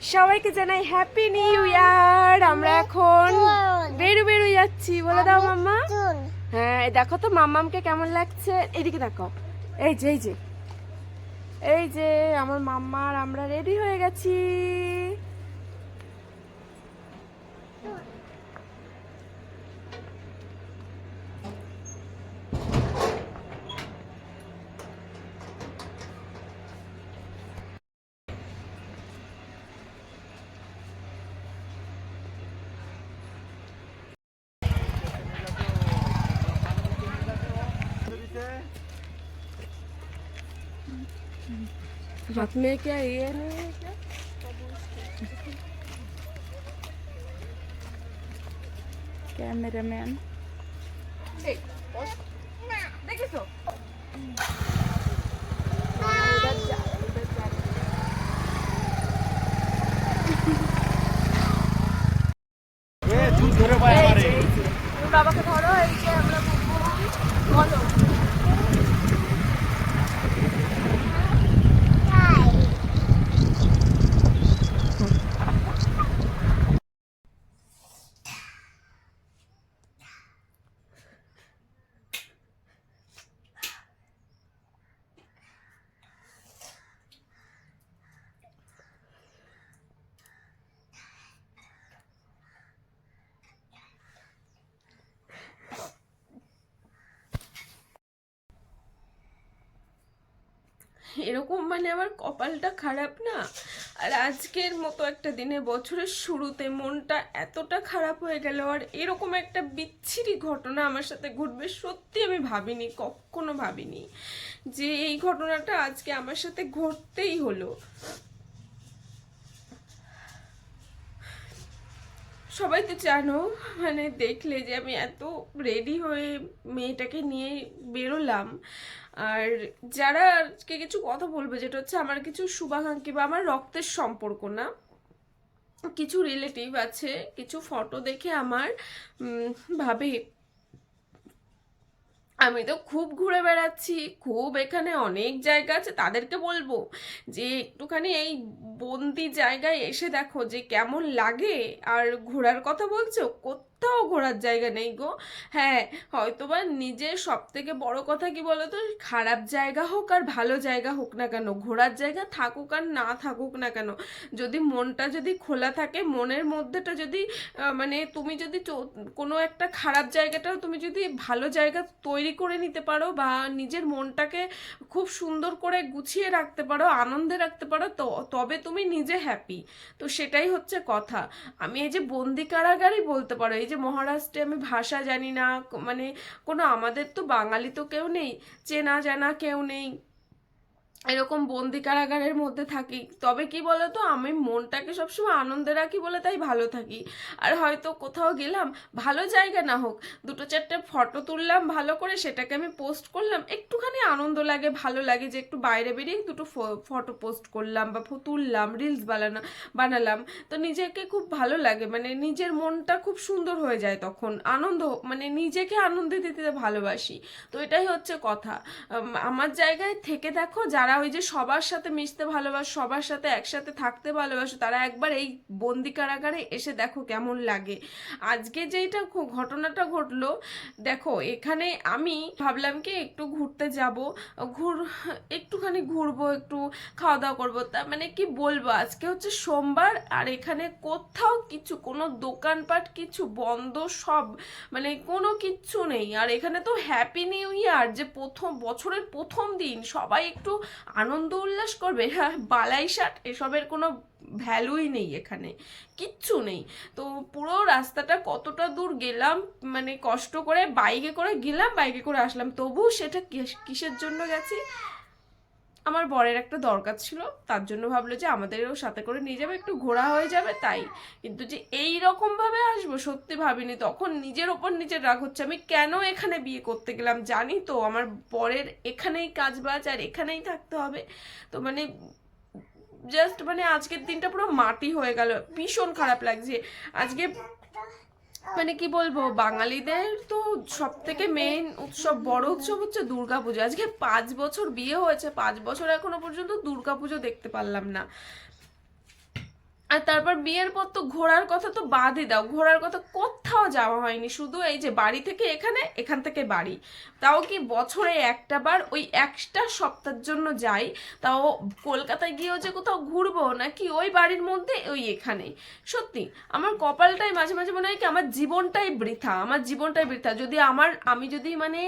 সবাইকে জানাই happy new year আমরা এখন বেরু বেরু যাচ্ছি বলে দাও মাম্মা। হ্যাঁ এই দেখো তো মাম্মামকে কেমন লাগছে। এদিকে দেখো। এই যে এই যে। এই যে আমার মাম্মার আর আমরা রেডি হয়ে গেছি। हाथ में क्या ये नहीं है क्या ক্যামেরাম্যান দেখেছো তুমি বাবাকে ধরো এরকম মানে আমার কপালটা খারাপ না? আর আজকের মতো একটা দিনে বছরের শুরুতে মনটা এতটা খারাপ হয়ে গেল আর এরকম একটা বিচ্ছিরি ঘটনা আমার সাথে ঘটবে সত্যি আমি ভাবিনি, কখনো ভাবিনি যে এই ঘটনাটা আজকে আমার সাথে ঘটতেই হলো। সবাই তো জানো মানে দেখলে যে আমি এত রেডি হয়ে মেয়েটাকে নিয়ে বেরোলাম। আর যারা আজকে কিছু কথা বলবে, যেটা হচ্ছে আমার কিছু শুভাকাঙ্ক্ষী বা আমার রক্তের সম্পর্ক না, কিছু রিলেটিভ আছে, কিছু ফটো দেখে আমার ভাবে আমি তো খুব ঘুরে বেড়াচ্ছি, খুব এখানে অনেক জায়গা আছে, তাদেরকে বলব যে একটুখানি এই বন্দি জায়গায় এসে দেখো যে কেমন লাগে আর ঘোরার কথা বলছো কোথাও ঘোরার জায়গা নেই গো। হ্যাঁ হয়তোবা নিজের সব থেকে বড় কথা কি বলতো, খারাপ জায়গা হোক আর ভালো জায়গা হোক না কেন, ঘোরার জায়গা থাকুক আর না থাকুক না কেন, যদি মনটা যদি খোলা থাকে, মনের মধ্যেটা যদি মানে তুমি যদি কোনো একটা খারাপ জায়গাটাও তুমি যদি ভালো জায়গা তৈরি করে নিতে পারো বা নিজের মনটাকে খুব সুন্দর করে গুছিয়ে রাখতে পারো, আনন্দে রাখতে পারো, তো, তবে তুমি নিজে হ্যাপি তো সেটাই হচ্ছে কথা। আমি এই যে বন্দি কারাগারই বলতে পারো, এই যে মহারাষ্ট্রে আমি ভাষা জানি না মানে কোনো আমাদের তো বাঙালি তো কেউ নেই, চেনা জানা কেউ নেই। এরকম বন্দি কারাগারের মধ্যে থাকি। তবে কি বলতো, আমি মনটাকে সবসময় আনন্দে রাখি বলে তাই ভালো থাকি। আর হয়তো কোথাও গেলাম, ভালো জায়গা না হোক, দুটো চারটে ফটো তুললাম ভালো করে, সেটাকে আমি পোস্ট করলাম, একটুখানি আনন্দ লাগে, ভালো লাগে যে একটু বাইরে বেরিয়ে দুটো ফটো পোস্ট করলাম বা তুললাম রিলস বানানো বানালাম। তো নিজেকে খুব ভালো লাগে মানে নিজের মনটা খুব সুন্দর হয়ে যায় তখন। আনন্দ মানে নিজেকে আনন্দ দিতে ভালোবাসি। তো এটাই হচ্ছে কথা। আমার জায়গায় থেকে দেখো, যারা ওই যে সবার সাথে মিশতে ভালোবাসো, সবার সাথে একসাথে থাকতে ভালোবাসো, তারা একবার এই বন্দি কারাগারে এসে দেখো কেমন লাগে। আজকে যেইটা ঘটনাটা ঘটলো, দেখো এখানে আমি ভাবলাম কি একটু ঘুরতে যাব, ঘুর, একটুখানি ঘুরবো, একটু খাওয়া দাওয়া করব। তা মানে কি বলব, আজকে হচ্ছে সোমবার আর এখানে কোথাও কিছু, কোনো দোকানপাট কিছু বন্ধ, সব মানে কোনো কিচ্ছু নেই। আর এখানে তো হ্যাপি নিউ ইয়ার যে প্রথম, বছরের প্রথম দিন, সবাই একটু আনন্দ উল্লাস করবে? হ্যাঁ বালাই শার্ট, এসবের কোনো ভ্যালুই নেই এখানে, কিচ্ছু নেই। তো পুরো রাস্তাটা কতটা দূর গেলাম মানে কষ্ট করে বাইকে করে গেলাম, বাইকে করে আসলাম তবু সেটা কিস- কিসের জন্য গেছি? আমার বরের একটা দরকার ছিল, তার জন্য ভাবলো যে আমাদেরও সাথে করে নিয়ে যাবে, একটু ঘোরা হয়ে যাবে তাই। কিন্তু যে এই রকম ভাবে আসব, সত্যি ভাবিনি, তখন নিজের ওপর নিজের রাগ হচ্ছে। আমি কেন এখানে বিয়ে করতে গেলাম জানি তো, আমার বরের এখানেই কাজ বাজ আর এখানেই থাকতে হবে। তো মানে জাস্ট মানে আজকের দিনটা পুরো মাটি হয়ে গেল, ভীষণ খারাপ লাগছে। আজকে মানে কি বলব, বাঙালিদের তো সব থেকে মেন উৎসব, বড় উৎসব হচ্ছে দুর্গাপুজো। আজকে পাঁচ বছর বিয়ে হয়েছে, পাঁচ বছর এখনও পর্যন্ত দুর্গাপুজো দেখতে পারলাম না। আর তারপর বিয়ের পর তো ঘোরার কথা তো বাদই দাও। ঘোরার কথা কোথাও যাওয়া হয়নি। শুধু এই যে বাড়ি থেকে এখানে, এখান থেকে বাড়ি। তাও কি বছরে একটা বার ওই একটা সপ্তাহের জন্য যাই? তাও কলকাতায় গিয়েও যে কোথাও ঘুরবো নাকি ওই বাড়ির মধ্যে, ওই এখানে সত্যি, আমার কপালটাই মাঝে মাঝে মনে হয় কি আমার জীবনটাই বৃথা, আমার জীবনটাই বৃথা। যদি আমার, আমি যদি মানে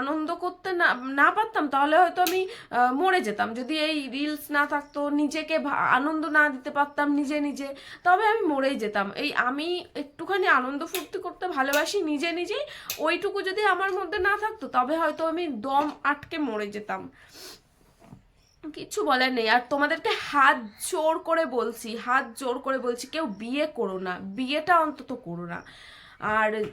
আনন্দ করতে না না পারতাম, তাহলে হয়তো আমি মরে যেতাম। যদি এই রিলস না থাকতো, নিজেকে আনন্দ না দিতে পারতাম নিজে নিজে। তবে আমি মরেই যেতাম। এই আমি একটুখানি আনন্দ ফুর্তি করতে ভালোবাসি নিজে নিজেই। ওইটুকু যদি আমার মধ্যে না থাকতো, তবে হয়তো আমি দম আটকে মরে যেতাম। কিছু বলার নেই। আর তোমাদেরকে হাত জোর করে বলছি, হাত জোর করে বলছি, কেউ বিয়ে করো না। বিয়েটা অন্তত করো না। আর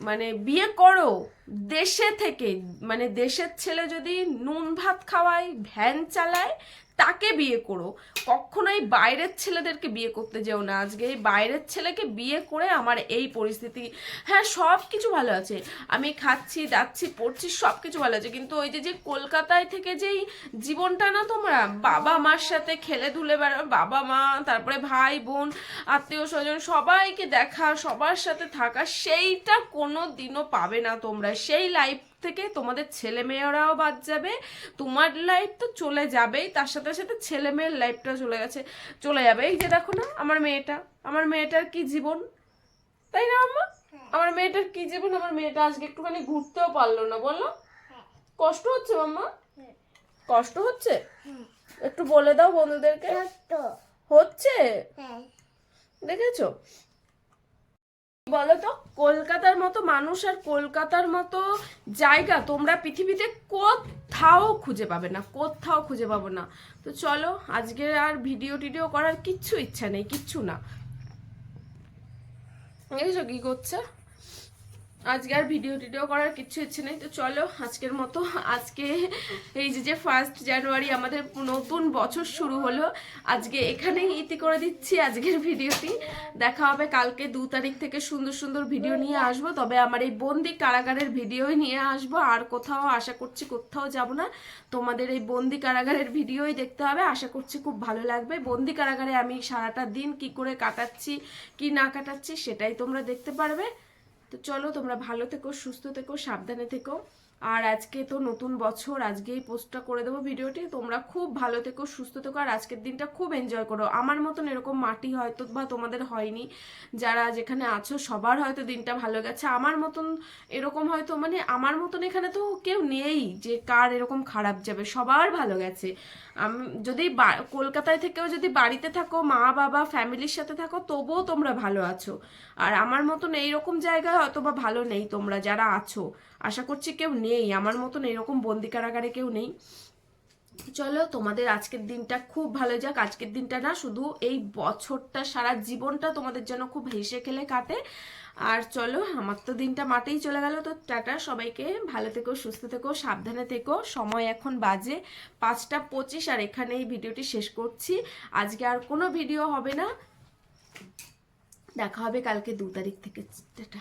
মানে বিয়ে করো। দেশে থেকে মানে দেশের ছেলে যদি নুন ভাত খাওয়ায়, ভ্যান চালায় তাকে বিয়ে করো। কখনোই বাইরের ছেলেদেরকে বিয়ে করতে যেও না আজকে। এই বাইরের ছেলেকে বিয়ে করে আমার এই পরিস্থিতি। হ্যাঁ সব কিছু ভালো আছে। আমি খাচ্ছি যাচ্ছি পড়ছি সব কিছু ভালো আছে। কিন্তু ওই যে যে কলকাতায় থেকে যেই জীবনটা না তোমরা, বাবা মার সাথে খেলে ধুলে বেড়াও, বাবা মা, তারপরে ভাই, বোন, আত্মীয় স্বজন, সবাইকে দেখা, সবার সাথে থাকা, সেইটা কোনো দিনও পাবে না তোমরা। সেই লাইফ থেকে তোমাদের ছেলে মেয়েরাও বাদ যাবে তোমার লাইফ তো চলে যাবেই তার সাথে সাথে ছেলে মেয়ের লাইফটা চলে গেছে চলে যাবে। এই যে দেখো না আমার মেয়েটা আমার মেয়েটার কি জীবন? তাই না আম্মা? আমার মেয়েটার কি জীবন? আমার মেয়েটা আজকে একটুখানি ঘুরতেও পারল না বলো। কষ্ট হচ্ছে মাম্মা কষ্ট হচ্ছে? একটু বলে দাও বন্ধুদেরকে। হচ্ছে? দেখেছ? বলো তো কলকাতার মতো মানুষ আর কলকাতার মতো জায়গা তোমরা পৃথিবীতে কোথাও খুঁজে পাবে না, কোথাও খুঁজে পাবো না। তো চলো আজকে আর ভিডিও টিডিও করার কিচ্ছু ইচ্ছা নেই, কিচ্ছু না। দেখেছ কি করছে? আজকে আর ভিডিও টিডিও করার কিছু ইচ্ছে নেই, তো চলো আজকের মতো। আজকে এই যে যে ফার্স্ট জানুয়ারি আমাদের নতুন বছর শুরু হলো, আজকে এখানেই ইতি করে দিচ্ছি আজকের ভিডিওটি দেখা হবে কালকে দু তারিখ থেকে সুন্দর সুন্দর ভিডিও নিয়ে আসব, তবে আমার এই বন্দি কারাগারের ভিডিওই নিয়ে আসব, আর কোথাও আশা করছি কোথাও যাব না। তোমাদের এই বন্দি কারাগারের ভিডিওই দেখতে হবে, আশা করছি খুব ভালো লাগবে। বন্দি কারাগারে আমি সারাটা দিন কি করে কাটাচ্ছি, কি না কাটাচ্ছি, সেটাই তোমরা দেখতে পারবে। তো চলো তোমরা ভালো থেকো সুস্থ থেকো সাবধানে থেকো। আর আজকে তো নতুন বছর আজকেই পোস্টটা করে দেবো ভিডিওটি। তোমরা খুব ভালো থেকো, সুস্থ থেকো, আর আজকের দিনটা খুব এনজয় করো। আমার মতন এরকম মাটি হয়তো বা তোমাদের হয়নি। যারা যেখানে আছো, সবার হয়তো দিনটা ভালো গেছে। আমার মতন এরকম হয়তো মানে আমার মতন এখানে তো কেউ নেই যে কার এরকম খারাপ যাবে। সবার ভালো গেছে। যদি কলকাতায় থেকেও যদি বাড়িতে থাকো, মা, বাবা, ফ্যামিলির সাথে থাকো, তবুও তোমরা ভালো আছো। আর আমার মতন এইরকম জায়গায় হয়তো বা ভালো নেই তোমরা যারা আছো। আশা করছি কেউ নেই, আমার মতন এরকম বন্দি কারাগারে কেউ নেই। চলো, তোমাদের আজকের দিনটা খুব ভালো যাক। আজকের দিনটা না, শুধু এই বছরটা, সারা জীবনটা তোমাদের জন্য খুব হেসে খেলে কাটে। আর চলো, আমার তো দিনটা মাঠেই চলে গেল। তো টাটা সবাইকে, ভালো থেকো, সুস্থ থেকো, সাবধানে থেকো। সময় এখন বাজে পাঁচটা পঁচিশ, আর এখানে এই ভিডিওটি শেষ করছি। আজকে আর কোনো ভিডিও হবে না। দেখা হবে কালকে দু তারিখ থেকে। টাটা।